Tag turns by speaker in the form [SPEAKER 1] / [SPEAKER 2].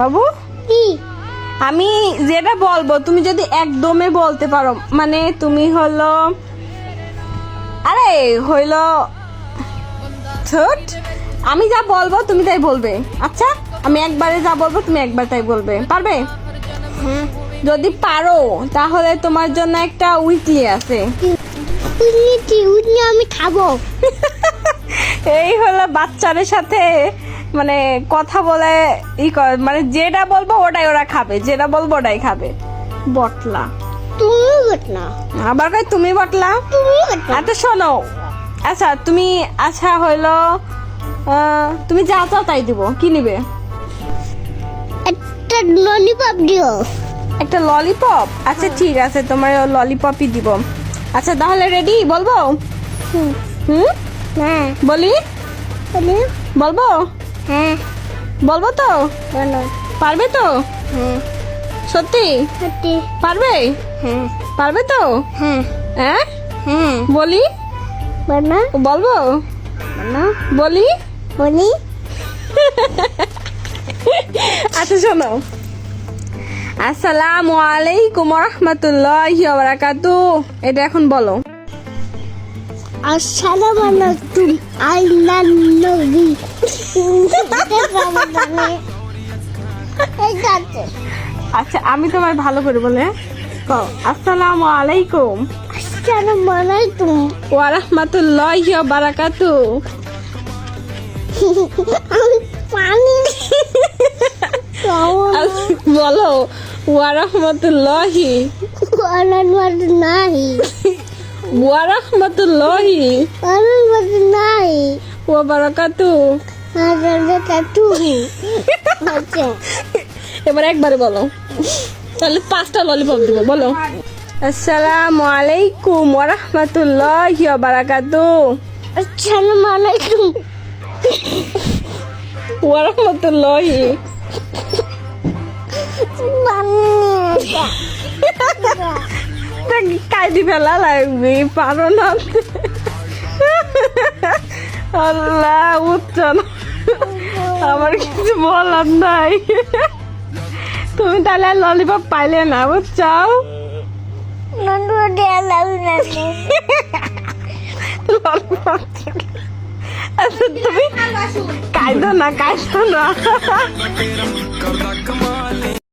[SPEAKER 1] বাবু?
[SPEAKER 2] কি?
[SPEAKER 1] আমি যেটা বলব তুমি যদি একদমে বলতে পারো মানে তুমি হলো আরে হইল ছোট আমি যা বলব তুমি তাই বলবে। আচ্ছা আমি একবারে যা বলব তুমি একবার তাই বলবে। পারবে? যদি পারো তাহলে তোমার জন্য একটা উইকলি আছে।
[SPEAKER 2] কি উনি আমি খাব।
[SPEAKER 1] এই হলো বাচ্চাদের সাথে মানে কথা বলে ই মানে যেটা বলব ওটাই ওরা খাবে যেটা বলব ওটাই খাবে। বটলা।
[SPEAKER 2] তুমি বট না
[SPEAKER 1] আবার কই তুমি বটলা?
[SPEAKER 2] তুমি বট না
[SPEAKER 1] আচ্ছা শোনো। আচ্ছা তুমি আচ্ছা হইল তুমি যা চাও তাই দিব কি নিবে?
[SPEAKER 2] একটা ললিপপ দিও।
[SPEAKER 1] একটা ললিপপ আচ্ছা ঠিক আছে তোমার ললিপপই দিব। আচ্ছা তাহলে রেডি বলব?
[SPEAKER 2] হুম।
[SPEAKER 1] হুম?
[SPEAKER 2] হ্যাঁ।
[SPEAKER 1] বলি?
[SPEAKER 2] বলি।
[SPEAKER 1] বলব?
[SPEAKER 2] হ্যাঁ
[SPEAKER 1] বলব তো?
[SPEAKER 2] বলো
[SPEAKER 1] পারবে তো?
[SPEAKER 2] হ্যাঁ
[SPEAKER 1] সত্যি?
[SPEAKER 2] সত্যি।
[SPEAKER 1] পারবে?
[SPEAKER 2] হ্যাঁ
[SPEAKER 1] পারবে তো?
[SPEAKER 2] হ্যাঁ
[SPEAKER 1] হ্যাঁ?
[SPEAKER 2] হ্যাঁ
[SPEAKER 1] বলি।
[SPEAKER 2] বলো
[SPEAKER 1] বলব?
[SPEAKER 2] বলো
[SPEAKER 1] বলি? আচ্ছা শোনো। আসসালামু আলাইকুম রহমতুল্লাহি বারাকাতু এটা এখন বলো।
[SPEAKER 2] আসসালামু আলাইকুম আল্লাহ নবী।
[SPEAKER 1] আচ্ছা আমি তোমার ভালো করে বলে আসসালামু আলাইকুম
[SPEAKER 2] আসসালামু আলাইকুম।
[SPEAKER 1] ওয়া রাহমাতুল্লাহি ওয়া বারাকাতু।
[SPEAKER 2] পানি
[SPEAKER 1] বলো ওয়া রাহমাতুল্লাহি ওয়া রাহমাতুল্লাহি
[SPEAKER 2] আনন্দ নাই
[SPEAKER 1] ওয়া বারাকাতু। এবার একবারে বলো। তাহলে পাঁচটা ললিপপ দিব বলো। আসসালামু আলাইকুম ওয়া রাহমাতুল্লাহি ওয়া বারাকাতু
[SPEAKER 2] আসসালামু আলাইকুম
[SPEAKER 1] ওয়া রাহমাতুল্লাহি কাইদি ফেলা লাগবে? পারো না। আল্লাহ উচ্চ না। আমার কিছু বলার নাই। তুমি তাহলে ললিপপ পাইলে না বুঝছাও? আচ্ছা তুমি কাইদো না কাইদো না।